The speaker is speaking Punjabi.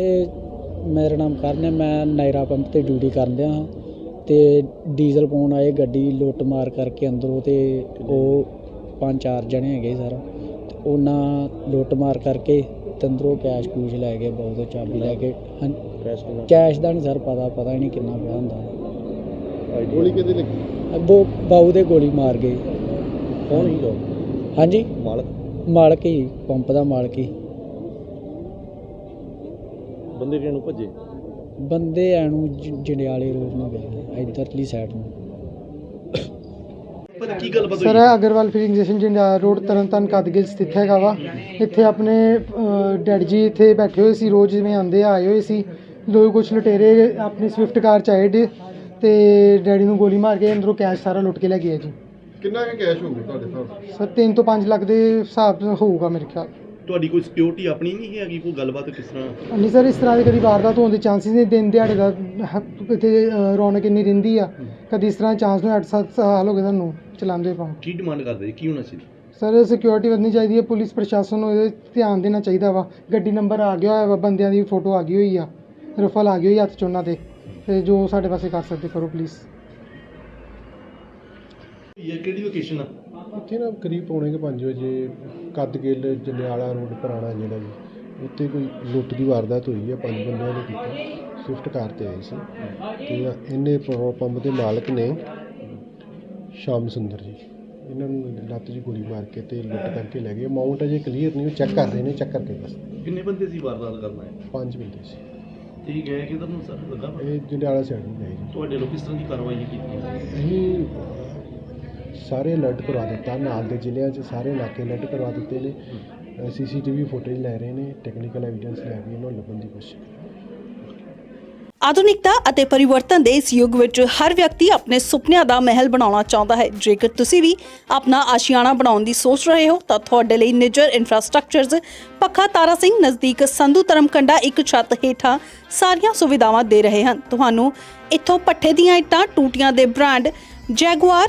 ਇੱਥੇ ਮੇਰਾ ਨਾਮ ਕਰਨ ਹੈ ਮੈਂ ਨਾਇਰਾ ਪੰਪ ਤੇ ਡਿਊਟੀ ਕਰਦਿਆ ਹਾਂ ਤੇ ਡੀਜ਼ਲ ਪਾਉਣ ਆਏ ਗੱਡੀ ਲੁੱਟ ਮਾਰ ਕਰਕੇ ਅੰਦਰੋਂ ਤੇ ਉਹ ਪੰਜ ਚਾਰ ਜਣੇ ਹੈਗੇ ਸਰ ਤੇ ਉਹਨਾਂ ਲੁੱਟ ਮਾਰ ਕਰਕੇ ਤੇ ਅੰਦਰੋਂ ਕੈਸ਼ ਕੂਸ਼ ਲੈ ਗਏ ਬਹੁਤ ਚਾਬੀ ਲੈ ਕੇ ਹਾਂ ਕੈਸ਼ ਕਿੰਨਾ ਕੈਸ਼ ਦਾ ਨਹੀਂ ਸਰ ਪਤਾ ਪਤਾ ਹੀ ਨਹੀਂ ਕਿੰਨਾ ਪਿਆ ਹੁੰਦਾ। ਗੋਲੀ ਕਿਹਦੇ ਲੱਗੀ? ਅੱਗੋਂ ਬਾਊ ਦੇ ਗੋਲੀ ਮਾਰ ਗਏ। ਕੌਣ ਹੀ ਲੋਕ ਹਾਂਜੀ। ਮਾਲਕ? ਮਾਲਕ ਹੀ ਪੰਪ ਦਾ ਮਾਲਕ ਹੀ। ਬੰਦੇ ਕਿਹਨੂੰ ਭੱਜੇ? ਬੰਦੇ ਐਨੂੰ ਜੰਡਿਆਲੇ ਰੋਡ ਨੂੰ ਗਏ ਇਧਰਲੀ ਸਾਈਡ ਨੂੰ। ਪਰ ਕੀ ਗੱਲ ਸਰ ਇਹ Agarwal filling station Jandiala road Tarn Taran Kadgil ਸਥਿਤ ਹੈਗਾ ਵਾ। ਇੱਥੇ ਆਪਣੇ ਡੈਡ ਜੀ ਇੱਥੇ ਬੈਠੇ ਹੋਏ ਸੀ ਰੋਜ਼ ਜਿਵੇਂ ਆਉਂਦੇ ਆ, ਆਏ ਹੋਏ ਸੀ। ਲੋਕ ਕੁਝ ਲੁਟੇਰੇ ਆਪਣੀ ਸਵਿਫਟ ਕਾਰ ਚ ਆਏ ਡੇ ਤੇ ਡੈਡੀ ਨੂੰ ਗੋਲੀ ਮਾਰ ਕੇ ਅੰਦਰੋਂ ਕੈਸ਼ ਸਾਰਾ ਲੁੱਟ ਕੇ ਲੈ ਗਏ ਜੀ। ਕਿੰਨਾ ਕੁ ਕੈਸ਼ ਹੋਊਗਾ ਤੁਹਾਡੇ ਹਿਸਾਬ ਸਰ 3 ਤੋਂ 5 ਲੱਖ ਦੇ ਹਿਸਾਬ ਨਾਲ ਹੋਊਗਾ ਮੇਰੇ ਖਿਆਲ। ਤੁਹਾਡੀ ਕੋਈ ਸਿਕਿਉਰਿਟੀ ਆਪਣੀ ਨਹੀਂ ਹੈਗੀ? ਕੋਈ ਗੱਲਬਾਤ ਕਿਸ ਤਰ੍ਹਾਂ? ਨਹੀਂ ਸਰ ਇਸ ਤਰ੍ਹਾਂ ਦੇ ਕਦੀ ਵਾਰਦਾਤ ਹੋਣ ਦੇ ਚਾਂਸਸ ਨਹੀਂ ਦਿਨ ਦਿਹਾੜੇ ਦਾ ਹ- ਇੱਥੇ ਅ, ਰੌਣਕ ਇੰਨੀ ਰਹਿੰਦੀ ਆ। ਕਦੀ ਇਸ ਤਰ੍ਹਾਂ ਚਾਂਸ ਨੂੰ 8-7 ਸਾਲ ਹੋ ਗਏ ਤੁਹਾਨੂੰ ਚਲਾਉਂਦੇ ਪਾਉ ਕੀ ਡਿਮਾਂਡ ਕਰਦੇ ਜੀ? ਕੀ ਹੋਣਾ ਚਾਹੀਦਾ ਸਰ ਸਿਕਿਉਰਿਟੀ ਵਧਣੀ ਚਾਹੀਦੀ ਹੈ ਪੁਲਿਸ ਪ੍ਰਸ਼ਾਸਨ ਨੂੰ ਇਹਦੇ ਧਿਆਨ ਦੇਣਾ ਚਾਹੀਦਾ ਵਾ। ਗੱਡੀ ਨੰਬਰ ਆ ਗਿਆ ਹੋਇਆ ਵਾ ਬੰਦਿਆਂ ਦੀ ਫੋਟੋ ਆ ਗਈ ਹੋਈ ਆ। ਰਫਲ ਆ ਗਈ ਹੋਈ ਹੱਥ 'ਚ ਉਹਨਾਂ ਦੇ। ਤੇ ਜੋ ਸਾਡੇ ਪਾਸੇ ਕਰ ਸਕਦੇ ਕਰੋ ਪਲੀਜ਼ ਇਹ ਕਿਹੜੀ ਲੋਕੇਸ਼ਨ ਆ? ਇੱਥੇ ਨਾ ਕਰੀਬ ਪੌਣੇ ਕੁ ਪੰਜ ਵਜੇ ਕਦਗਿੱਲ ਜੰਡਿਆਲਾ ਰੋਡ ਪੁਰਾਣਾ ਜਿਹੜਾ ਜੀ ਉੱਥੇ ਕੋਈ ਲੁੱਟ ਦੀ ਵਾਰਦਾਤ ਹੋਈ ਹੈ ਪੰਜ ਬੰਦਿਆਂ ਨੇ ਕੀਤੀ ਸਵਿਫਟ ਕਾਰ ਤੇ ਆਏ ਸੀ। ਤੇ ਇਹਨੇ ਪੈਟਰੋਲ ਪੰਪ ਦੇ ਮਾਲਕ ਨੇ ਸ਼ਾਮ ਸੁੰਦਰ ਜੀ ਇਹਨਾਂ ਨੂੰ ਲੱਤ 'ਚ ਗੋਲੀ ਮਾਰ ਕੇ ਤੇ ਲੁੱਟ ਕਰਕੇ ਲੈ ਗਏ। ਅਮਾਉਂਟ ਅਜੇ ਕਲੀਅਰ ਨਹੀਂ ਉਹ ਚੈੱਕ ਕਰ ਰਹੇ ਨੇ ਚੈੱਕ ਕਰਕੇ ਬਸ ਕਿੰਨੇ ਬੰਦੇ ਸੀ ਵਾਰਦਾਤ ਕਰਨਾ ਹੈ ਪੰਜ ਬੰਦੇ ਸੀ। ਠੀਕ ਹੈ ਕਿਧਰ ਨੂੰ ਸਰ? ਲੱਗਾ? ਇਹ ਜੰਡਿਆਲਾ ਸਾਈਡ ਨੂੰ ਗਏ ਜੀ। ਤੁਹਾਡੇ ਲੋਕ ਕਿਸ ਤਰ੍ਹਾਂ ਦੀ ਕਾਰਵਾਈ ਕੀਤੀ ਅਸੀਂ ਸਾਰੇ ਅਲਰਟ ਕਰਵਾ ਦਿੱਤਾ, ਨਾਲ ਦੇ ਜ਼ਿਲ੍ਹਿਆਂ 'ਚ ਸਾਰੇ ਇਲਾਕੇ ਅਲਰਟ ਕਰਵਾ ਦਿੱਤੇ ਨੇ। ਸੀਸੀਟੀਵੀ ਫੁਟੇਜ ਲੈ ਰਹੇ ਨੇ ਟੈਕਨੀਕਲ ਐਵੀਡੈਂਸ ਲੈ ਕੇ ਇਹਨਾਂ ਨੂੰ ਲੱਭਣ ਦੀ ਕੋਸ਼ਿਸ਼ ਕਰ ਆਧੁਨਿਕਤਾ ਅਤੇ ਪਰਿਵਰਤਨ ਦੇ ਇਸ ਯੁੱਗ ਵਿੱਚ ਹਰ ਵਿਅਕਤੀ ਆਪਣੇ ਸੁਪਨਿਆਂ ਦਾ ਮਹਿਲ ਬਣਾਉਣਾ ਚਾਹੁੰਦਾ ਹੈ। ਜੇਕਰ ਤੁਸੀਂ ਵੀ ਆਪਣਾ ਆਸ਼ੀਆਣਾ ਬਣਾਉਣ ਦੀ ਸੋਚ ਰਹੇ ਹੋ, ਤਾਂ ਤੁਹਾਡੇ ਲਈ ਨਿਜਰ ਇਨਫਰਾਸਟ੍ਰਕਚਰਜ਼ ਪੱਖਾ ਤਾਰਾ ਸਿੰਘ ਨਜ਼ਦੀਕ ਸੰਧੂ ਧਰਮਕੰਡਾ ਇੱਕ ਛੱਤ ਹੇਠਾਂ ਸਾਰੀਆਂ ਸੁਵਿਧਾਵਾਂ ਦੇ ਰਹੇ ਹਨ। ਤੁਹਾਨੂੰ ਇੱਥੋਂ ਪੱਠੇ ਦੀਆਂ ਇੱਟਾਂ, ਟੂਟੀਆਂ ਦੇ ਬ੍ਰਾਂਡ, ਜੈਗੁਆਰ